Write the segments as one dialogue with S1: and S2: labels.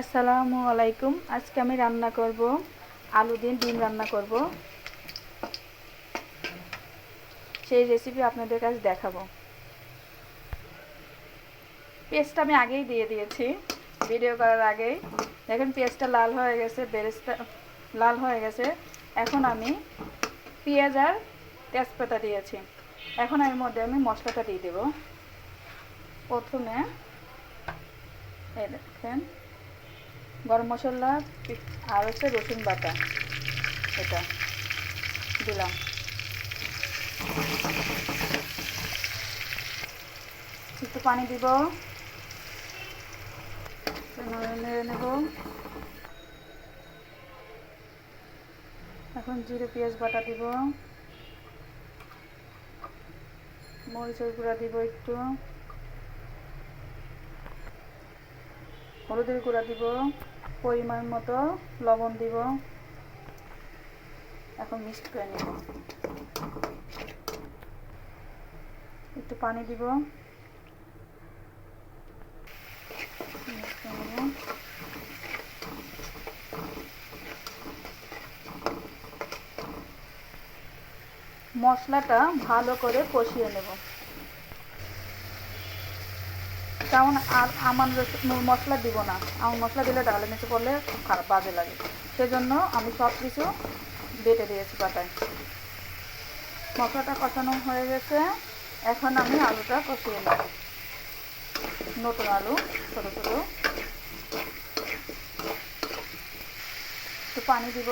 S1: আসসালামু আলাইকুম। আজকে আমি রান্না করব, আলু দিয়ে ডিম রান্না করব। সেই রেসিপি আপনাদের কাছে দেখাবো। পেস্টটা আমি আগেই দিয়ে দিয়েছি ভিডিও করার আগেই। দেখেন পেঁয়াজটা লাল হয়ে গেছে, বেরেস্তা লাল হয়ে গেছে। এখন আমি পেঁয়াজ আর তেজপাতা দিয়েছি। এখন এর মধ্যে আমি মশলাটা দিয়ে দেব। প্রথমে এই দেখেন গরম মশলা আর হচ্ছে রসুন বাটা। এটা দিলাম। একটু পানি দিব। নেড়ে নেব। এখন জিরে, পেঁয়াজ বাটা দিব। মরিচের গুঁড়া দিব একটু। হলুদের গুঁড়া দিব। পরিমাণ মতো লবণ দিব। এখন মিক্সড করে নেব। একটু পানি দিব। মশলাটা ভালো করে কষিয়ে নেব। তেমন আর আমার মশলা দিব না, আমার মশলা দিলে ডালে নিচে পড়লে খুব খারাপ বাজে লাগে। সেজন্য আমি সব কিছু বেটে দিয়েছি পাতায়। মশলাটা কষানো হয়ে গেছে। এখন আমি আলুটা কষিয়ে নেব। নতুন আলু, ছোটো ছোটো। একটু পানি দিব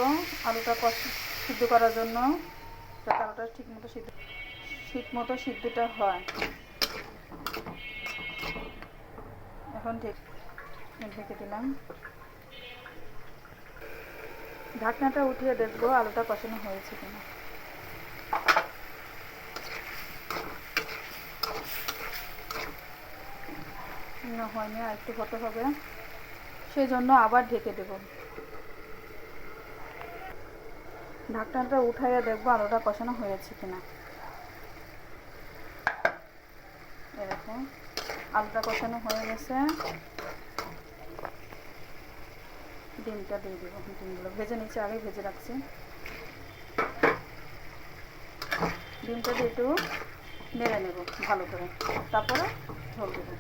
S1: আলুটা কষ, সিদ্ধ করার জন্য, যাতে আলুটা ঠিক মতো সিদ্ধ ঠিক মতো সিদ্ধটা হয়। এখন ঢেকে দিলাম। ঢাকনাটা উঠিয়ে দেখব আলুটা কষানো হয়েছে কিনা। না হয়নি, আর একটু হতে হবে। সেই জন্য আবার ঢেকে দেব। ঢাকনাটা উঠাইয়া দেখব আলুটা কষানো হয়েছে কিনা। এরকম। আলুটা কষানো হয়ে গেছে। ডিমটা দিয়ে দেবো, ডিমগুলো ভেজে নিচ্ছি আগে ভেজে রাখছি। ডিমটা দিয়ে একটু নেড়ে নেব, ভালো করে। তারপরে ঝোল দেবো।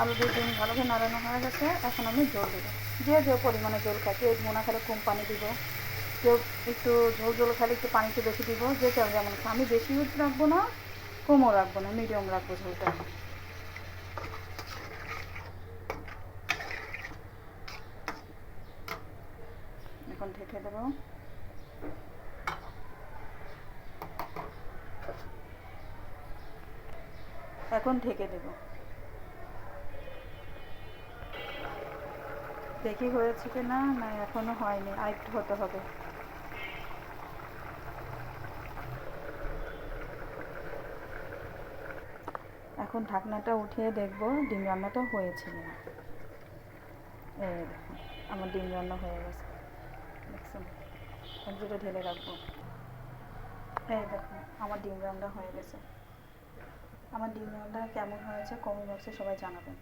S1: আলু দিয়ে ডিম ভালো করে নাড়ানো হয়ে গেছে, এখন আমি জল দেবো। যে যে পরিমাণে জল খাই কেউ মোনা খেলে কম পানি দিব। কেউ একটু ঝোল ঝোল খেলে একটু পানি একটু বেশি দিব, যে কেউ যেমন আমি বেশি রাখব না, কমও রাখব না মিডিয়াম রাখব ঝোলটা। এখন ঢেকে দেবো। এখন ঢেকে দেবো। দেখি হয়েছে কি না না, এখনও হয়নি, আর একটু হতে হবে। এখন ঢাকনাটা উঠিয়ে দেখব, ডিম রান্নাটা হয়েছে এই দেখুন আমার ডিম রান্না হয়ে গেছে। দেখছেন একজোটা ঢেলে রাখব। এই দেখুন আমার ডিম রান্না হয়ে গেছে। আমার ডিম রান্না কেমন হয়েছে, কমেন্ট বক্সে সবাই জানাবেন।